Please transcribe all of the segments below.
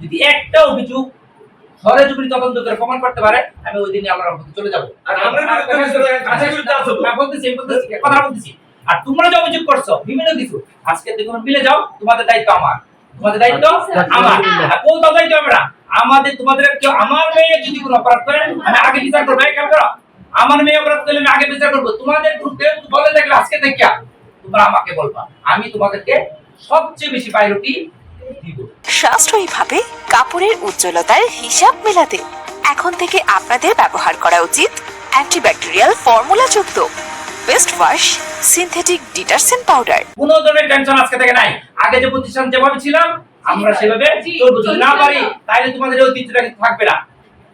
যদি একটা অভিযোগ ঘরে যদি তদন্ত করে প্রমাণ করতে পারে আমি ওই দিনই আল্লাহর রহমতে চলে যাব। আর আমরা বলতেছি বলতেছি কথা বলতেছি। আর তোমরা যে অভিযোগ করছ বিভিন্ন কিছু আজকে দেখুন মিলে যাও তোমাদের দায়িত্ব আমার। তোমাদের দায়িত্ব আমার। আর কোন দায়িত্ব আমরা? আমাদের তোমাদের কেউ আমার মেয়ে যদি কোনো অপরাধ করে আমি আগে বিচার করব। এই খেয়াল করো। আমার মেয়ে অপরাধ করলে আমি আগে বিচার করব। তোমাদের গ্রুপে বলে দেখলে আজকে থেকে তোমরা আমাকে বলবা। আমি তোমাদেরকে সবচেয়ে বেশি দিব সাশ্রয়ীভাবে কাপড়ের উজ্জ্বলতার হিসাব মেলাতে এখন থেকে আপনাদের ব্যবহার করা উচিত অ্যান্টিব্যাকটেরিয়াল ফর্মুলা যুক্ত best wash synthetic detergent powder. কোনো ধরনের টেনশন আজকে থেকে নাই। আগে যে প্রতিষ্ঠান যেভাবে ছিলাম, আমরা সেভাবে চলবো না পারি তাহলে তোমাদের ঐতিহ্যটা থাকবে না।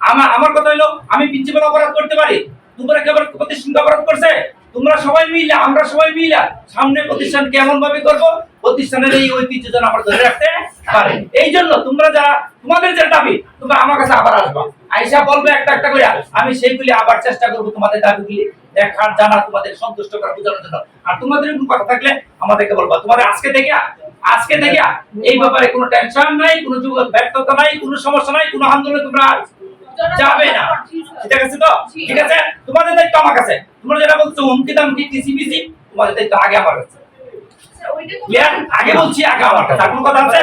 আমার আমার কথা হলো আমি প্রিন্সিপাল অপরাধ করতে পারি, তোমরা কেবল প্রতিষ্ঠান অপরাধ করছে? তোমরা সবাই মিলে, আমরা সবাই মিলে সামনে প্রতিষ্ঠান কেমন ভাবে করব প্রতিষ্ঠানের এই ঐতিহ্য যেন আমরা ধরে রাখতে পারি। এই জন্য তোমরা যারা তোমাদের যে দাবি তোমরা আমার কাছে আবার আসবা। আইসা বলবে একটা একটা করে আমি সেইগুলি আবার চেষ্টা করব তোমাদের দাবিগুলি দেখার জানা তোমাদের সন্তুষ্ট করা বোঝানোর জন্য। আর তোমাদের কোনো কথা থাকলে আমাদেরকে বলবা। তোমাদের আজকে থেকে আজকে থেকে এই ব্যাপারে কোনো টেনশন নাই কোনো যুগ ব্যর্থতা নাই কোনো সমস্যা নাই কোনো আন্দোলনে তোমরা যাবে না। ঠিক আছে। তো? ঠিক আছে? তোমাদের দায়িত্ব আমার কাছে। তোমরা যেটা বলছো হুমকি দামকি টিসিবিসি তোমাদের দায়িত্ব আগে আমার কাছে। আগে বলছি আগে আমার কাছে কোনো কথা আছে?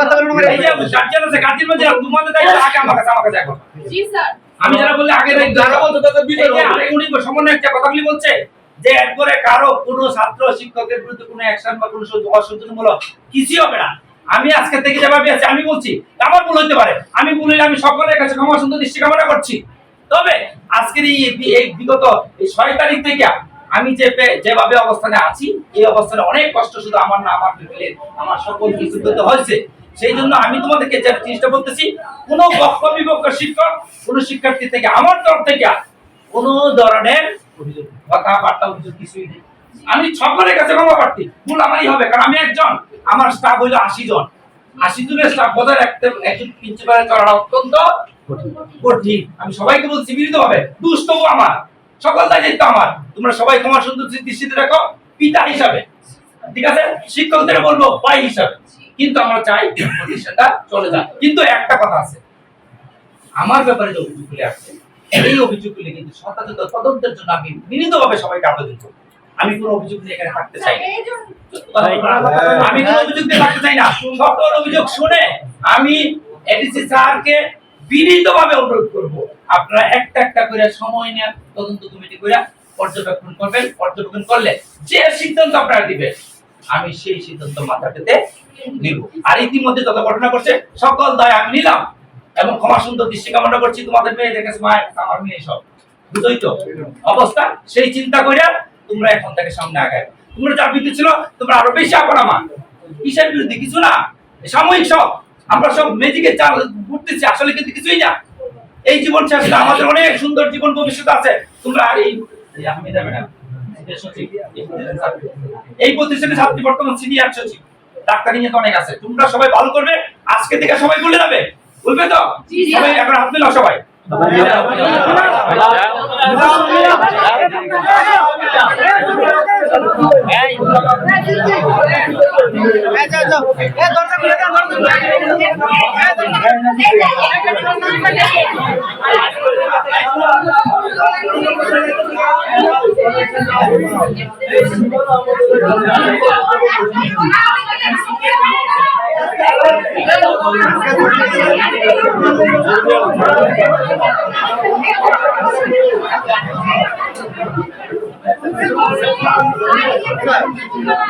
কথা বলুন আমার এই যে গার্জিয়ান আছে গার্জিয়ান বলছে তোমাদের দায়িত্ব আগে আমার কাছে আমার কাছে এখন জি স্যার। আমি যারা বললে আগে দায়িত্ব যারা বলছে তাদের বিচার হবে। উনি সমন্বয় একটা কথাগুলি বলছে যে একবারে কারও কোনো ছাত্র শিক্ষকের বিরুদ্ধে কোনো অ্যাকশন বা কোনো অসন্তোষমূলক কিছুই হবে না। আমি আজকে থেকে যেভাবে আছি আমি বলছি আমার ভুল হতে পারে। আমি ভুল হইলে আমি সকলের কাছে ক্ষমা সুন্দর দৃষ্টি কামনা করছি। তবে আজকের এই এই বিগত এই ছয় তারিখ থেকে আমি যে যেভাবে অবস্থানে আছি, এই অবস্থানে অনেক কষ্ট শুধু আমার না, আমার ফ্যামিলির আমার সকল কিছু হয়েছে। সেই জন্য আমি তোমাদেরকে যে জিনিসটা বলতেছি, কোনো পক্ষ বিপক্ষ শিক্ষক, কোনো শিক্ষার্থী থেকে আমার তরফ থেকে কোনো ধরনের কথাবার্তা অভিযোগ কিছুই নেই। আমি সকলের কাছে ক্ষমা প্রার্থী, ভুল আমারই হবে, কারণ আমি একজন, আমার স্টাফ হইল আশি জন। আশি জনের স্টাফ বজায় রাখতে একজন প্রিন্সিপালের করাটা অত্যন্ত কঠিন। আমি সবাইকে বলছি বিনীত ভাবে দুষ্টও আমার। সকল দায়িত্ব আমার। তোমরা সবাই ক্ষমা সুন্দর দৃষ্টিতে রাখো পিতা হিসাবে। ঠিক আছে? শিক্ষকদের বলব ভাই হিসাবে। কিন্তু আমরা চাই প্রতিষ্ঠানটা চলে যাক। কিন্তু একটা কথা আছে। আমার ব্যাপারে যে অভিযোগগুলি আসছে এই অভিযোগগুলি কিন্তু যথাযথ তদন্তের জন্য আমি বিনীতভাবে সবাইকে আবেদন করব। আমি কোনো অভিযোগ নিয়ে এখানে থাকতে চাই আমি কোনো অভিযোগ নিয়ে থাকতে চাই না। সকল অভিযোগ শুনে আমি এডিসি স্যারকে বিনীতভাবে অনুরোধ করব। আপনারা একটা একটা করে সময় নিয়ে তদন্ত কমিটি করে পর্যবেক্ষণ করবেন, পর্যবেক্ষণ করলে যে সিদ্ধান্ত আপনারা দিবেন, আমি সেই সিদ্ধান্ত মাথা পেতে নিব। আর ইতিমধ্যে যত ঘটনা করছে সকল দায় আমি নিলাম এবং ক্ষমা সুন্দর দৃষ্টি কামনা করছি তোমাদের মেয়েদের কাছে, মায়ের আমার মেয়ে সব। বুঝই তো? অবস্থা? সেই চিন্তা করে তোমরা এখন থেকে সামনে আগায়। তোমরা যার বিরুদ্ধে ছিল, তোমরা আরও বেশি আপন আমার। কিসের বিরুদ্ধে? কিছু না। সাময়িক সব আমরা সব মেজিকে চাল ঘুরতেছি, আসলে কিন্তু কিছুই না। এই জীবন শেষ না আমাদের অনেক সুন্দর জীবন ভবিষ্যৎ আছে তোমরা আর এই এই প্রতিষ্ঠানের ছাত্রী। বর্তমান সিনিয়র সচিব ডাক্তারি নিয়ে তো অনেক আছে তোমরা সবাই ভালো করবে আজকে থেকে সবাই বলে যাবে বলবে তো। সবাই এখন হাত মিলাও সবাই এই খুলে দাও। এই দরজা